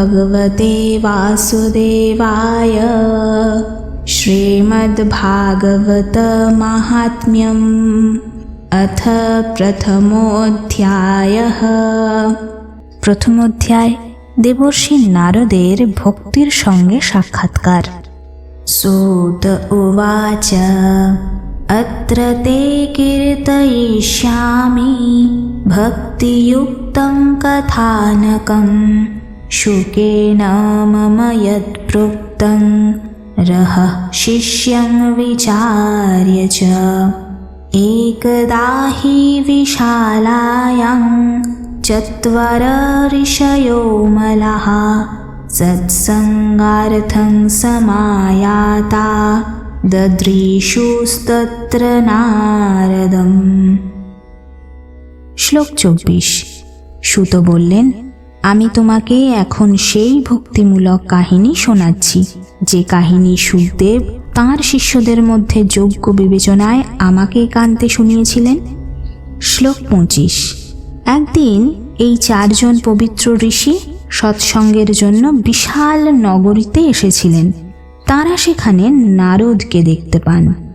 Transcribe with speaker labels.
Speaker 1: भगवते वासुदेवाय श्रीमद्भागवतमाहात्म्यम् अथ प्रथमोऽध्यायः
Speaker 2: প্রথম অধ্যায় দেবর্ষি নারদের ভক্তির সঙ্গে সাক্ষাৎকার
Speaker 1: सूत उवाच अत्र ते कीर्तयिष्यामि भक्तियुक्तं कथानकं शुकेन मम यत्प्रोक्तं रहः शिष्यं विचार्य च एकदा हि विशालायां चत्वर ऋषयो मलः सत्सङ्गार्थं समायाता ददृशुस्तत्र नारदम्
Speaker 2: শ্লোক চব্বিশ সুত বললেন আমি তোমাকে এখন সেই ভক্তিমূলক কাহিনী শোনাচ্ছি। যে কাহিনী সুখদেব তাঁর শিষ্যদের মধ্যে যোগ্য বিবেচনায় আমাকে কানতে শুনিয়েছিলেন। শ্লোক পঁচিশ। একদিন এই চারজন পবিত্র ঋষি সৎসঙ্গের জন্য বিশাল নগরীতে এসেছিলেন। তারা সেখানে নারদকে দেখতে পান।